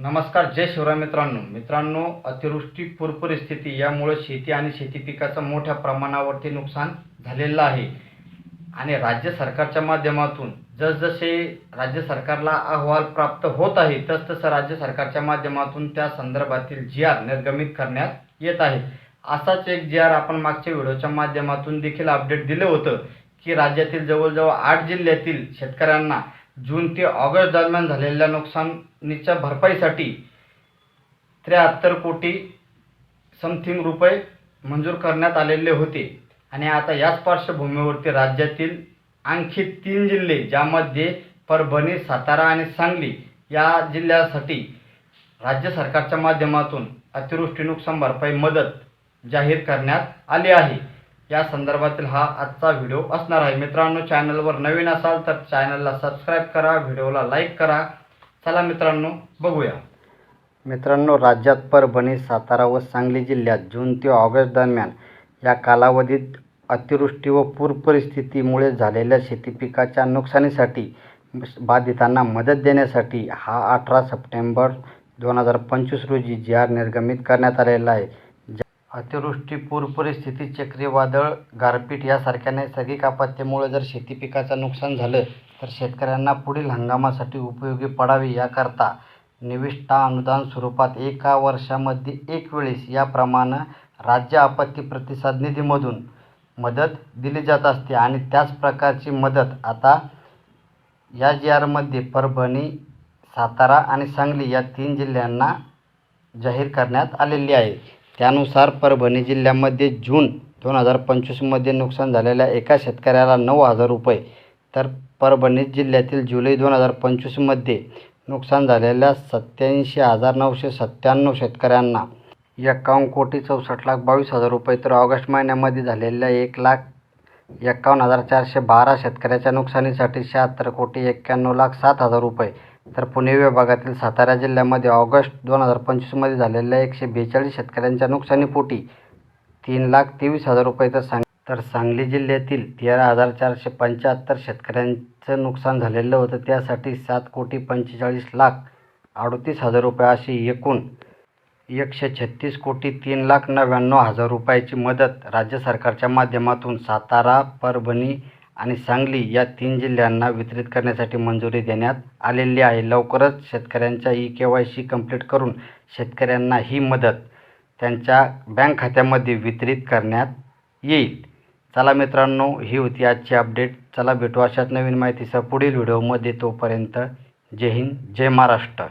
नमस्कार जय शिवराय मित्रांनो. मित्रांनो अतिवृष्टी पूर परिस्थिती यामुळे शेती आणि शेती पिकाचं मोठ्या प्रमाणावरती नुकसान झालेलं आहे. आणि राज्य सरकारच्या माध्यमातून जसजसे राज्य सरकारला अहवाल प्राप्त होत आहे तसतसं राज्य सरकारच्या माध्यमातून त्या संदर्भातील जी आर निर्गमित करण्यात येत आहे. असाच एक जी आर आपण मागच्या व्हिडिओच्या माध्यमातून देखील अपडेट दिलं होतं की राज्यातील जवळजवळ आठ जिल्ह्यातील शेतकऱ्यांना जून ते ऑगस्ट दरम्यान झालेल्या नुकसानीच्या भरपाईसाठी त्र्याहत्तर कोटी समथिंग रुपये मंजूर करण्यात आलेले होते. आणि आता याच पार्श्वभूमीवरती राज्यातील आणखी तीन जिल्हे ज्यामध्ये परभणी सातारा आणि सांगली या जिल्ह्यासाठी राज्य सरकारच्या माध्यमातून अतिवृष्टी नुकसान भरपाई मदत जाहीर करण्यात आली आहे. या संदर्भातील हा आजचा व्हिडिओ असणार आहे. मित्रांनो चॅनलवर नवीन असाल तर चॅनलला सबस्क्राईब करा व्हिडिओला लाईक करा. चला मित्रांनो बघूया. मित्रांनो राज्यात परभणी सातारा व सांगली जिल्ह्यात जून ते ऑगस्ट दरम्यान या कालावधीत अतिवृष्टी व पूर परिस्थितीमुळे झालेल्या शेती पिकाच्या नुकसानीसाठी बाधितांना मदत देण्यासाठी हा अठरा सप्टेंबर दोन हजार पंचवीस रोजी जी आर निर्गमित करण्यात आलेला आहे. अतिवृष्टी पूर परिस्थिती चक्रीवादळ गारपीट यासारख्या नैसर्गिक आपत्तीमुळे जर शेती पिकाचं नुकसान झालं तर शेतकऱ्यांना पुढील हंगामासाठी उपयोगी पडावे याकरता निविष्ठा अनुदान स्वरूपात एका वर्षामध्ये एक वेळेस याप्रमाणे राज्य आपत्ती प्रतिसाद निधीमधून मदत दिली जात असते आणि त्याच प्रकारची मदत आता या जी आरमध्ये परभणी सातारा आणि सांगली या तीन जिल्ह्यांना जाहीर करण्यात आलेली आहे. त्यानुसार परभणी जिल्ह्यामध्ये जून दोन हजार पंचवीसमध्ये नुकसान झालेल्या एका शेतकऱ्याला नऊ हजार रुपये तर परभणी जिल्ह्यातील जुलै दोन हजार पंचवीसमध्ये नुकसान झालेल्या सत्याऐंशी हजार नऊशे सत्त्याण्णव शेतकऱ्यांना एकावन्न कोटी चौसष्ट लाख बावीस हजार रुपये तर ऑगस्ट महिन्यामध्ये झालेल्या एक लाख एकावन्न हजार चारशे बारा शेतकऱ्याच्या नुकसानीसाठी शहात्तर कोटी एक्क्याण्णव लाख सात हजार रुपये तर पुणे विभागातील सातारा जिल्ह्यामध्ये ऑगस्ट दोन हजार पंचवीसमध्ये झालेल्या एकशे बेचाळीस शेतकऱ्यांच्या नुकसानीपोटी तीन लाख तेवीस हजार रुपये तर सांग तर सांगली जिल्ह्यातील तेरा हजार चारशे पंच्याहत्तर शेतकऱ्यांचं नुकसान झालेलं होतं. त्यासाठी सात कोटी पंचेचाळीस लाख अडतीस हजार रुपये अशी एकूण एकशे छत्तीस कोटी तीन लाख नव्याण्णव हजार रुपयाची मदत राज्य सरकारच्या माध्यमातून सातारा परभणी आणि सांगली या तीन जिल्ह्यांना वितरित करण्यासाठी मंजुरी देण्यात आलेली आहे. लवकरच शेतकऱ्यांच्या E K Y C complete करून शेतकऱ्यांना ही मदत त्यांच्या बँक खात्यामध्ये वितरित करण्यात येईल. चला मित्रांनो ही होती आजची अपडेट. चला भेटू अशाच नवीन माहितीसह पुढील व्हिडिओमध्ये. तोपर्यंत जय हिंद जय महाराष्ट्र.